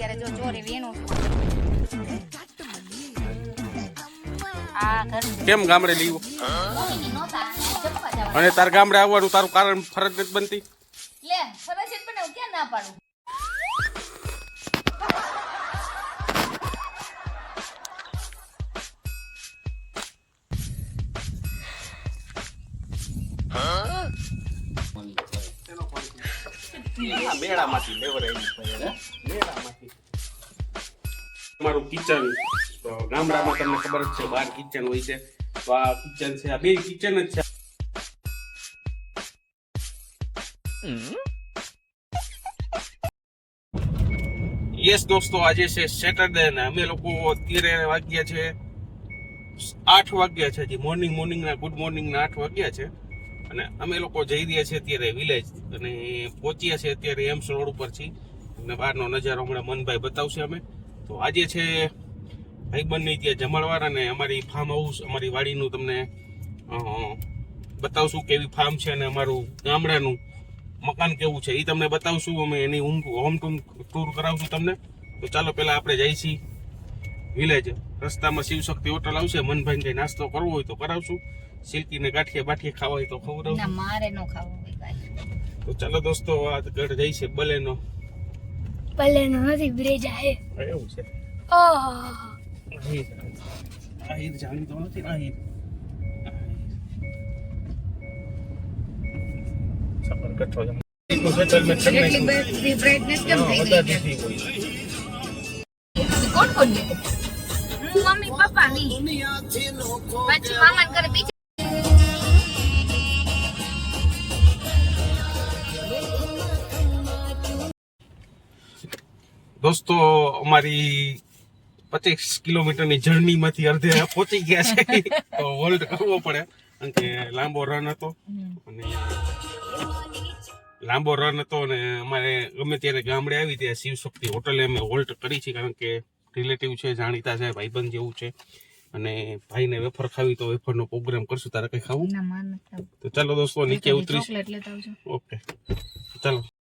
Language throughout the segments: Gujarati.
અત્યારે જો ચોરી વેણું છું. આ ઘર કેમ ગામડે લીવું અને તાર ગામડે આવવાનું તારું કારણ ફરજ નથી બનતી? લે ફરજિયાત બને હું ક્યાં ના પાડું? તમારું કિચન તો ગામડામાં તમને ખબર જ છે, બહાર કિચન હોય છે. તો આ કિચન છે, આ બે કિચન જ છે. યસ દોસ્તો, આજે છે સેટરડે ને અમે લોકો અત્યારે વાગ્યા છે આઠ વાગ્યા છે હજી. મોર્નિંગ મોર્નિંગના ગુડ મોર્નિંગના આઠ વાગ્યા છે. અને અમે લોકો જઈ રહ્યા છીએ અત્યારે વિલેજ અને પહોંચ્યા છે અત્યારે એમ્સ રોડ ઉપર છીએ અને બહારનો નજારો હમણાં મનભાઈ બતાવશે અમે. તો આજે છે ભાઈબંધની ત્યાં જમાડવાર અને અમારી ફાર્મ હાઉસ અમારી વાડીનું તમને બતાવશું કેવી ફાર્મ છે અને અમારું ગામડાનું મકાન કેવું છે. એ તમને બતાવશું અમે એની હોમ હોમ ટૂર કરાવશું તમને. તો ચાલો પહેલાં આપણે જઈ છીએ વિલેજ રસ્તામાં શિવશક્તિ હોટલ આવશે મનભાઈ કઈ નાસ્તો કરવો હોય તો કરાવશું. સિલ્કીને ગાંઠિયા બાઠિયા ખાવા હોય તો ખવડાવશું. ના મારે નો ખાવું તો ચાલો દોસ્તો આ ઘર જઈ છે બલેનો. પલ્લેનો નથી બ્રિજ आहे। એવું છે ઓહ આહિર આહિર જાણીતો નથી ને આહિર સફર કચ્છો છે એટલી બધી બ્રાઇટનેસ કેમ થઈ ગઈ કોણ કોણ ગયું હું મમ્મી પપ્પા ની પછી મામા ઘરે બીજા દોસ્તો અમારી પચીસ કિલોમીટરની જર્નીમાંથી અડધે પહોંચી ગયા છે. તો હોલ્ડ કરવો પડે કારણ કે લાંબો રન હતો. અને લાંબો રન હતો અને અમારે ગમે ત્યારે ગામડે આવી ત્યાં શિવશક્તિ હોટલે અમે હોલ્ટ કરી છે કારણ કે રિલેટિવ છે જાણીતા છે ભાઈબંધ જેવું છે. અને ભાઈને વેફર ખાવી તો વેફરનો પ્રોગ્રામ કરશું તારે કઈ ખાવું. તો ચાલો દોસ્તો નીચે ઉતરીશ. ઓકે ચાલો.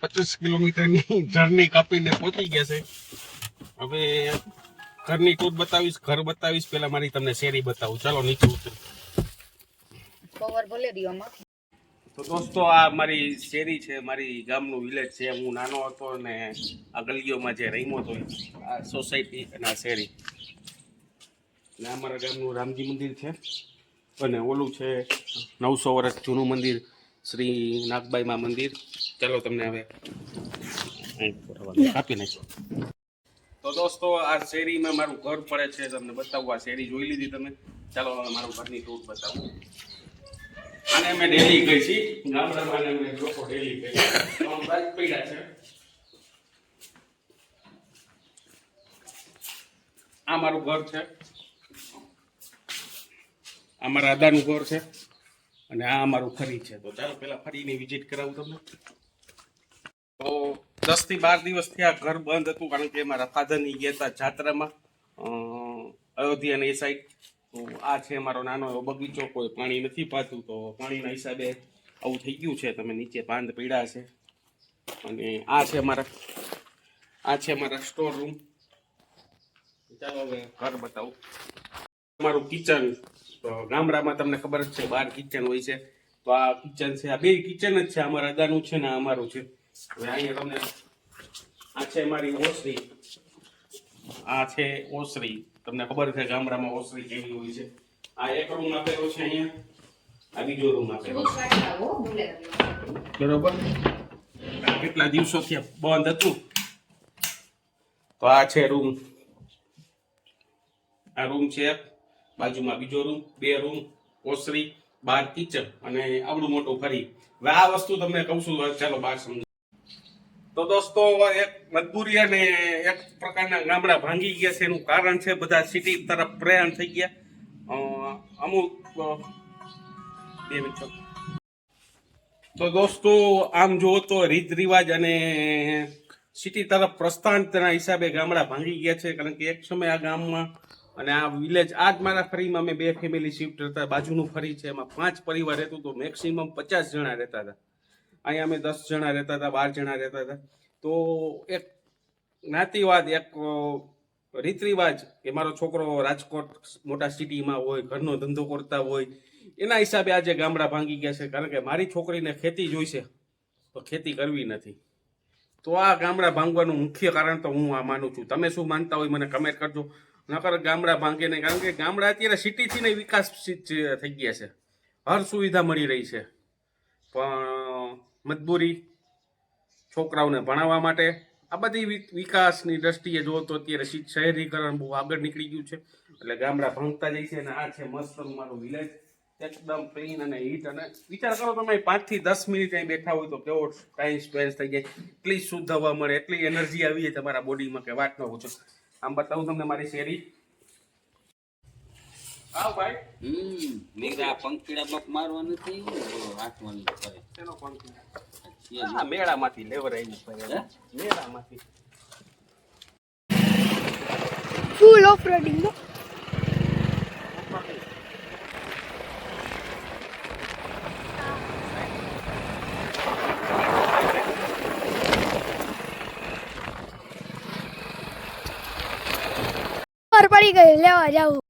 પચીસ કિલોમીટરની જર્ની કાપીને પહોંચી ગયા છે. હવે ઘરની ટૂર બતાવીશ ઘર બતાવીશ પેલા મારી તમને શેરી બતાવું. ચાલો નીચે ઉતર. કવર ભલે દો તો દોસ્તો આ મારી શેરી છે મારી ગામનું વિલેજ છે. હું નાનો હતો અને આ ગલીઓમાં જે રહીમો હતો આ સોસાયટી અને આ શેરી. અને અમારા ગામનું રામજી મંદિર છે અને ઓલું છે નવસો વર્ષ જૂનું મંદિર શ્રી નાગબાઈમાં મંદિર. ચાલો તમને હવે આપી ફરવાનું કાપી નાખો તો દોસ્તો આ શેરીમાં મારું ઘર પડે છે તમને બતાવું. આ શેરી જોઈ લીધી તમે? ચાલો હવે મારું ઘરની ટૂર બતાવું. અને અમે ડેલી ગઈ છી ગામડામાં અને અમે લોકો ડેલી ગઈ પડ્યા છે. આ મારું ઘર છે. આ મારા દાદાનું ઘર છે. અને આ અમારું ફરી છે. તો ચાલો પેલા ફરીની વિઝિટ કરાવું તમને. તો દસથી બાર દિવસથી આ ઘર બંધ હતું કારણ કે મારા ફાધરની ગયા હતા જાત્રામાં અયોધ્યા ને એ સાઈડ તો આ છે મારો નાનો એવો બગીચો, કોઈ પાણી નથી પાતું, તો પાણીના હિસાબે આવું થઈ ગયું છે. તમે નીચે પાંદ પીડા છે. અને આ છે મારા આ છે મારા સ્ટોર રૂમ ચાલો હવે ઘર બતાવું. મારું કિચન તો ગામડામાં તમને ખબર જ છે બહાર કિચન હોય છે. તો આ કિચન છે, આ બે કિચન જ છે, અમારા અદાનું છે ને અમારું છે. હવે અહીંયા તમને. આ છે મારી ઓસરી. આ છે ઓસરી. તમને ખબર છે ગામડામાં ઓસરી કેવી હોય છે? આ એક રૂમ આપેલો છે અહીંયા. આ બીજો રૂમ આપેલો બરોબર? કેટલા દિવસોથી બંધ હતું? તો આ છે રૂમ આ રૂમ છે બાજુમાં બીજો રૂમ બે રૂમ ઓસરી, બાર કિચન અને આવડું મોટું ફરી. હવે આ વસ્તુ તમને કહું છું, ચાલો બાર સમજો તો દોસ્તો, એક મજબૂરી અને એક પ્રકારના ગામડા ભાંગી ગયા છે, એનું કારણ છે બધા સિટી તરફ પ્રયાણ થઈ ગયા. અમુક બે મિનિટ તો દોસ્તો, આમ જુઓ તો રીત રિવાજ અને સિટી તરફ પ્રસ્થાન તેના હિસાબે ગામડા ભાંગી ગયા છે, કારણ કે એક સમય આ ગામમાં અને આ વિલેજ આ જ મારા ફરીમાં અમે બે ફેમિલી શિફ્ટ હતા, બાજુનું ફરી છે, એમાં પાંચ પરિવાર રહેતું હતું મેક્સિમમ પચાસ જણા રહેતા હતા. અહીંયા અમે દસ જણા રહેતા હતા, બાર જણા રહેતા હતા. તો એક જ્ઞાતિવાદ એક રીત રિવાજ કે મારો છોકરો રાજકોટ મોટા સિટીમાં હોય, ઘરનો ધંધો કરતા હોય, એના હિસાબે આજે ગામડા ભાંગી ગયા છે. કારણ કે મારી છોકરીને ખેતી જોઈશે, તો ખેતી કરવી નથી. તો આ ગામડા ભાંગવાનું મુખ્ય કારણ તો હું આ માનું છું. તમે શું માનતા હોય મને કમેન્ટ કરજો. નકર ગામડા ભાંગે નહીં, કારણ કે ગામડા અત્યારે સિટીથી ને વિકાસ થઈ ગયા છે. હર સુવિધા મળી રહી છે. પણ મજબૂરી છોકરાઓને ભણાવવા માટે. આ બધી વિકાસની દ્રષ્ટિએ જો તો અત્યારે શહેરીકરણ બહુ આગળ નીકળી ગયું છે. એટલે ગામડા ભણતા જાય છે અને આ છે મસ્ત મારું વિલેજ એકદમ ક્લીન અને હીટ અને વિચાર કરો તમે, પાંચથી દસ મિનિટ અહીં બેઠા હોય તો કેવો ટાઈમ સ્પેન્સ થઈ જાય. એટલી શુદ્ધ હવા મળે, એટલી એનર્જી આવી જાય તમારા બોડીમાં કે વાત ન પૂછો. આમ બતાવું તમને મારી શેરી. આવ ભાઈ. હમ નીકળે પંખીડા બાપ મારવા નથી રાખવાનું કરે શેનો પંખી? મેળામાંથી લેવરાયું મેળામાંથી. ફૂલ ઓફ રોડિંગ પડી ગઈ લેવા જાવું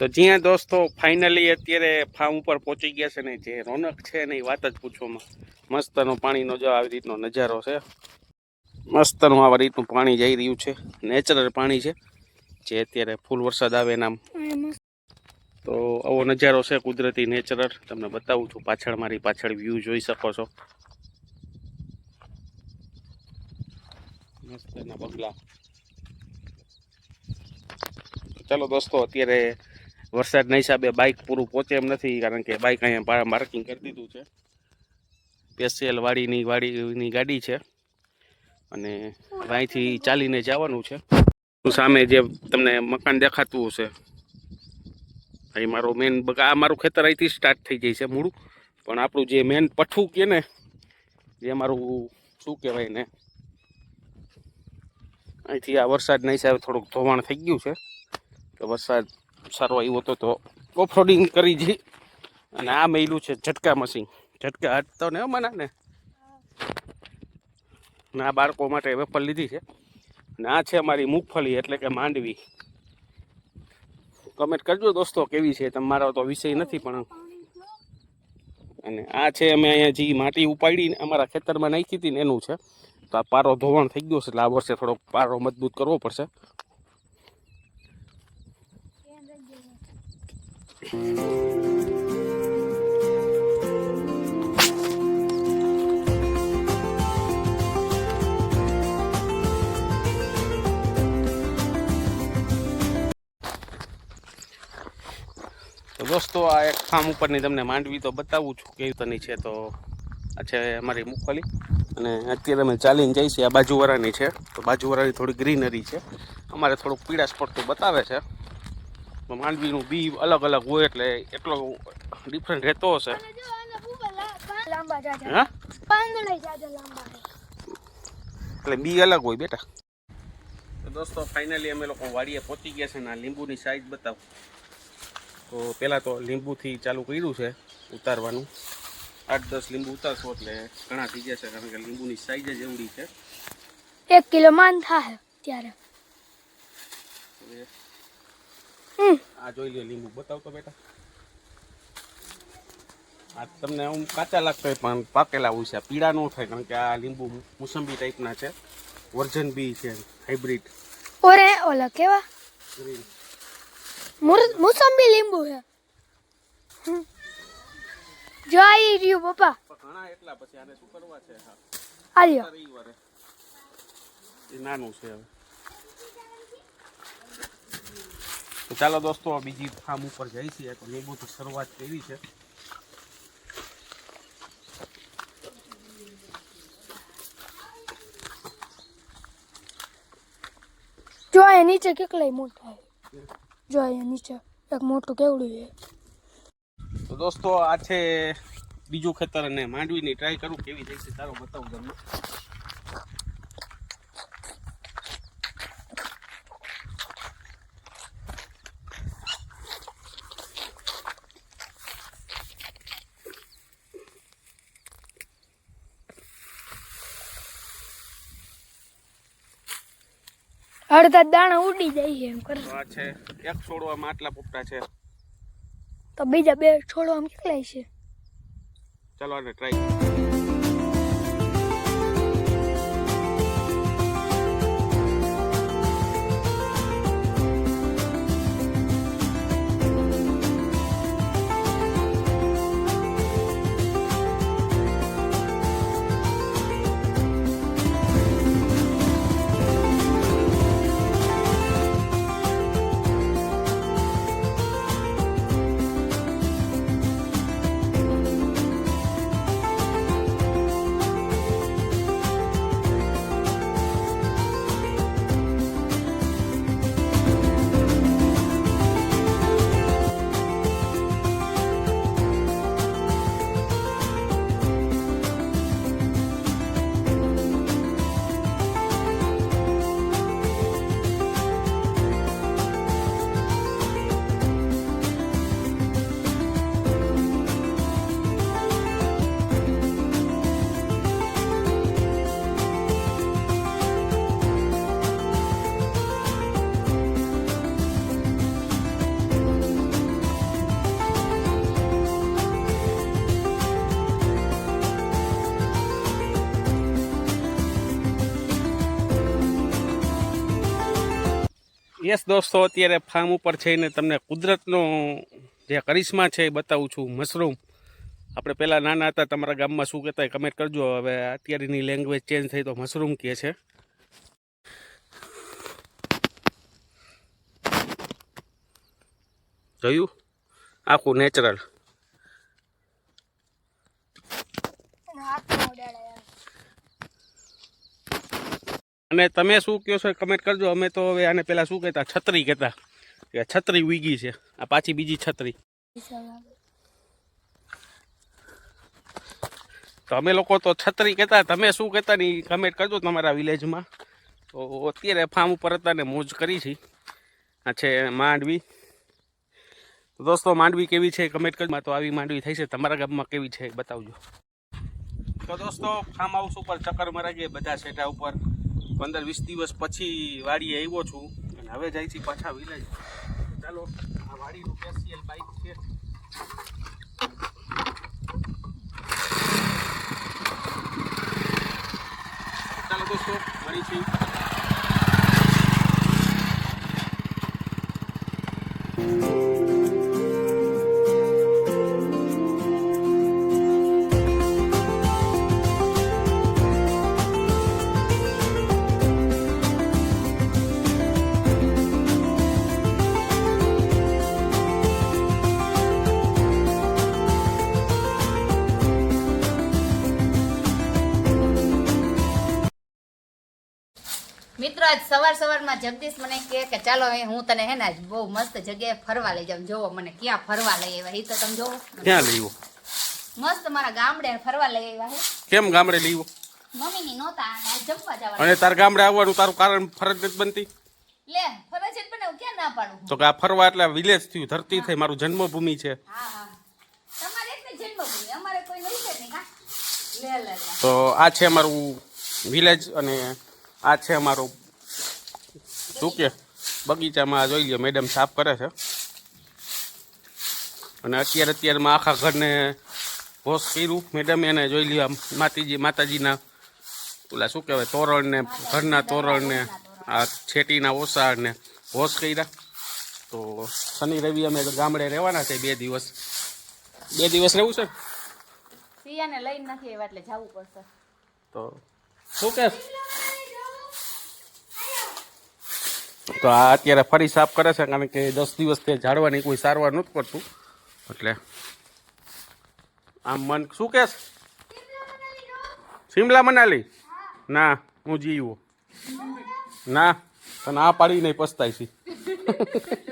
તો જ્યાં દોસ્તો ફાઇનલી અત્યારે ફાર્મ ઉપર પહોંચી ગયા છે ને જે રોનક છે ને એ વાત જ પૂછવામાં. મસ્તનો પાણીનો જો આવી રીતનો નજારો છે. મસ્તનું આવા રીતનું પાણી જઈ રહ્યું છે. નેચરલ પાણી છે. જે અત્યારે ફૂલ વરસાદ આવે એના તો આવો નજારો છે કુદરતી નેચરલ તમને બતાવું છું પાછળ મારી પાછળ વ્યૂ જોઈ શકો છો. મસ્તના બગલા. ચાલો દોસ્તો, અત્યારે વરસાદના હિસાબે બાઇક પૂરું પહોંચે એમ નથી, કારણ કે બાઇક અહીંયા માર્કિંગ કરી દીધું છે. સ્પેશિયલ વાડીની વાડીની ગાડી છે અને અહીંથી ચાલીને જવાનું છે. સામે જે તમને મકાન દેખાતું હશે, અહીં મારો મેન આ મારું ખેતર અહીંથી સ્ટાર્ટ થઈ જાય છે મૂળું. પણ આપણું જે મેન પઠ્ઠું કે ને જે મારું શું કહેવાય ને અહીંથી આ વરસાદના હિસાબે થોડુંક ધોવાણ થઈ ગયું છે. તો વરસાદ સારો આવ્યો હતો તો ઓફરોડિંગ કરી જી. અને આ મેલું છે ઝટકા મશીન ઝટકા હાટતો ને મના ને. અને આ બાળકો માટે વેફર લીધી છે. અને આ છે અમારી મૂગફળી એટલે કે માંડવી. કમેન્ટ કરજો દોસ્તો કેવી છે. તમારો તો વિષય નથી પણ અને આ છે અમે અહીંયા જે માટી ઉપાડીને અમારા ખેતરમાં નાખી હતી ને એનું છે. તો આ પારો ધોવાણ થઈ ગયો છે, એટલે આ વર્ષે થોડોક પારો મજબૂત કરવો પડશે. તો દોસ્તો, આ એક ફાર્મ ઉપરની તમને માંડવી તો બતાવું છું, કેવી તની છે તો આ છે અમારી મૂગફળી. અને અત્યારે અમે ચાલીને જઈએ છીએ. આ બાજુવાળાની છે. તો બાજુવાળાની થોડી ગ્રીનરી છે. અમારે થોડુંક પીળાશ પડતું બતાવે છે. માંડવીનું બી અલગ અલગ હોય એટલે એટલો ડિફરન્ટ રહેતો હશે. એટલે બી અલગ હોય બેટા. તો દોસ્તો ફાઇનલી અમે લોકો વાડીએ પહોંચી ગયા છે ને આ લીંબુની સાઈઝ બતાવું. તો પહેલાં તો લીંબુથી ચાલુ કર્યું છે ઉતારવાનું. આઠ દસ લીંબુ ઉતારશો એટલે ઘણા થઈ જશે કારણ કે લીંબુની સાઈઝ જ એવડી છે. એક કિલો માન થાય ત્યારે. હવે હમ. આ જોઈ લે લીંબુ. બતાવ તો બેટા. આ તમને આમ કાચા લાગતા હોય પણ પાકેલા હોય છે. પીળા ન થાય કારણ કે આ લીંબુ મોસંબી ટાઈપના છે. વર્જન બી છે હાઇબ્રિડ ઓરે ઓલા કેવા? ગ્રીન મુર- મોસંબી લીંબુ છે હમ. જો આવી રહ્યું પપ્પા ઘણા એટલા પછી આને શું કરવા છે? હા. આલ્યો. એ નાનું છે હવે. તો ચાલો દોસ્તો બીજી ફાર્મ ઉપર જઈ છીએ. તો લીંબુથી શરૂઆત કેવી છે. જો એ નીચે કેટલાય મોટા જો એ નીચે એક મોટું કેવડું છે. દોસ્તો આ છે બીજું ખેતર અને માંડવીની ટ્રાય કરું કેવી જાય છે તારો બતાવું તમને. અડધા દાણા ઉડી જાય છે એમ કરે. છે એક છોડવામાં આટલા પોપટા છે. તો બીજા બે છોડો આમ કેટલાય છે. ચાલો આને ટ્રાય યસ દોસ્તો, અત્યારે ફાર્મ ઉપર જઈને તમને કુદરતનો જે કરિશ્મા છે એ બતાવું છું મશરૂમ આપણે પહેલાં નાના હતા, તમારા ગામમાં શું કહેતા કમેન્ટ કરજો. હવે અત્યારેની લેંગ્વેજ ચેન્જ થઈ તો મશરૂમ કહે છે. જોયું? આખું નેચરલ અને તમે શું કહો છો કમેન્ટ કરજો. અમે તો હવે આને પહેલાં શું કહેતા? છત્રી કહેતા. કે છત્રી ઉગી છે. આ પાછી બીજી છત્રી. તો અમે લોકો તો છત્રી કહેતા. તમે શું કહેતા ની કમેન્ટ કરજો તમારા વિલેજમાં. તો અત્યારે ફાર્મ ઉપર હતા ને મોજ કરી છે. આ છે માંડવી. દોસ્તો, માંડવી કેવી છે કમેન્ટ કરજો. તો આવી માંડવી થઈ છે. તમારા ગામમાં કેવી છે બતાવજો. તો દોસ્તો ફાર્મ હાઉસ ઉપર ચક્કર મરાઈ ગયા બધા સેટા ઉપર. પંદર વીસ દિવસ પછી વાડીએ આવ્યો છું અને હવે જાય છે પાછા વિલેજ ચાલો, આ વાડીનું સ્પેશિયલ બાઇક છે. ચાલો દોસ્તો મળી છીએ મિત્રો આજ સવાર સવારમાં જગદીશ મને કહે કે ચાલો હું તને હે ને આજ બહુ મસ્ત જગ્યાએ ફરવા લઈ જાઉં. જોવો મને ક્યાં ફરવા લઈ આવ્યા એ તો તમે જોવો. ક્યાં લેવો મસ્ત મારા ગામડે ફરવા લઈ આવ્યા હે. કેમ ગામડે લેવો મમ્મી ની નોતા આજ જમવા જવા અને તાર ગામડે આવવાનું તારું કારણ ફરજ નથી બનતી? લે ફરજિયાત બનાવ ક્યાં ના પાડું? તો કે આ ફરવા એટલે વિલેજ થયું ધરતી થઈ મારું જન્મભૂમિ છે. હા હા. તમારે એટલે જન્મભૂમિ અમારે કોઈ નહીં છે ને કા લે લે તો આ છે અમારું વિલેજ અને આ છે અમારું શું કે બગીચામાં જોઈ લ્યો મેડમ સાફ કરે છે. અને અત્યારે અત્યારમાં આખા ઘરને હોશ કર્યું. મેડમે એને જોઈ લ્યો માતાજી માતાજીના પેલા શું કહેવાય તોરણને ઘરના તોરણને આ છેટીના ઓસાળને હોશ કર્યા. તો શનિ રવિ અમે ગામડે રહેવાના છે બે દિવસ. બે દિવસ રહેવું છે? સિયાને લઈને નથી આવ્યા એટલે જવું પડશે. તો શું કે? તો આ અત્યારે ફરી સાફ કરે છે, કારણ કે દસ દિવસ તે ઝાડવાની કોઈ સારવાર નથી કરતું એટલે આમ મન શું કે શિમલા મનાલી? ના, હું જીવું ના, તને આ પાડી નહીં પસ્તાય છે.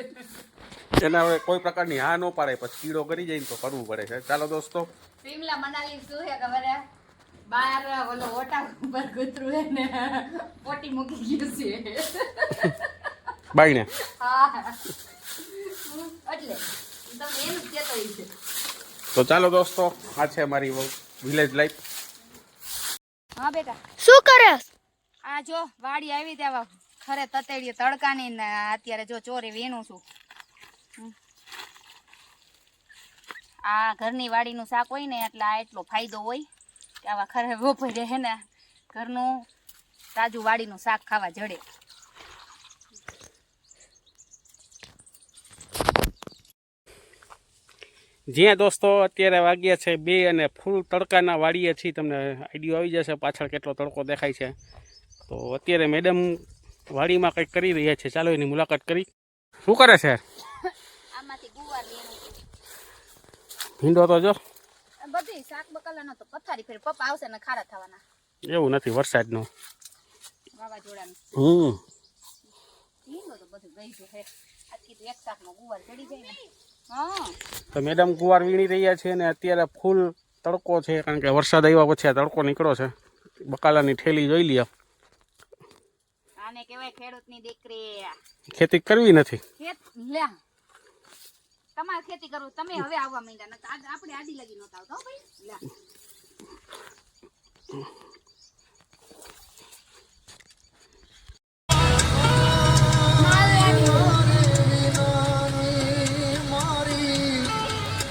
એના હવે કોઈ પ્રકારની હા ન પાડે પછી કીડો કરી જાય ને તો કરવું પડે છે. ચાલો દોસ્તો. શિમલા મનાલી શું છે ખબર બાર, ઓલો ઓટા ઉપર ગુતરું ને, પોટી મૂકી ગયું છે. બાઈને હા એટલે તમે એનું જ કહેતો હોય છે તો ચાલો દોસ્તો આ છે મારી વિલેજ લાઈફ હા બેટા. શું કરસ? આ જો વાડી આવી ત્યાં ખરે તતેડીએ તડકાની ને અત્યારે જો ચોરી વીણું છું. આ ઘરની વાડીનું શાક હોય ને એટલે આ એટલો ફાયદો હોય કે આવા ખરે બપોરે હે ને ઘરનું તાજું વાડીનું શાક ખાવા જડે. જ્યાં દોસ્તો અત્યારે વાગ્યા છે બે અને ફૂલ તડકાના વાડીએ છીએ. તમને આઈડિયો આવી જશે પાછળ કેટલો તડકો દેખાય છે. તો અત્યારે મેડમ વાડીમાં કંઈક કરી રહ્યા છે. ચાલો એની મુલાકાત કરી. શું કરે છે? ભીંડો તો જો. એવું નથી વરસાદનો. હમ. ભીંડો તો બધું ગઈ છે. એક ગુવાર ચડી જાય ને. તો મેડમ ગુવાર વીણી રહ્યા છે અને અત્યારે ફૂલ તડકો છે કારણ કે વરસાદ આવ્યા પછી આ તડકો નીકળ્યો છે. બકાલાની ઠેલી જોઈ લ્યો. આને કહેવાય ખેડૂતની દીકરી. ખેતી કરવી નથી. ખેત લે. તમારે ખેતી કરવું તમે હવે આવવા માંડ્યા આપણે આડી લગી નતા આવતો ભાઈ. લે.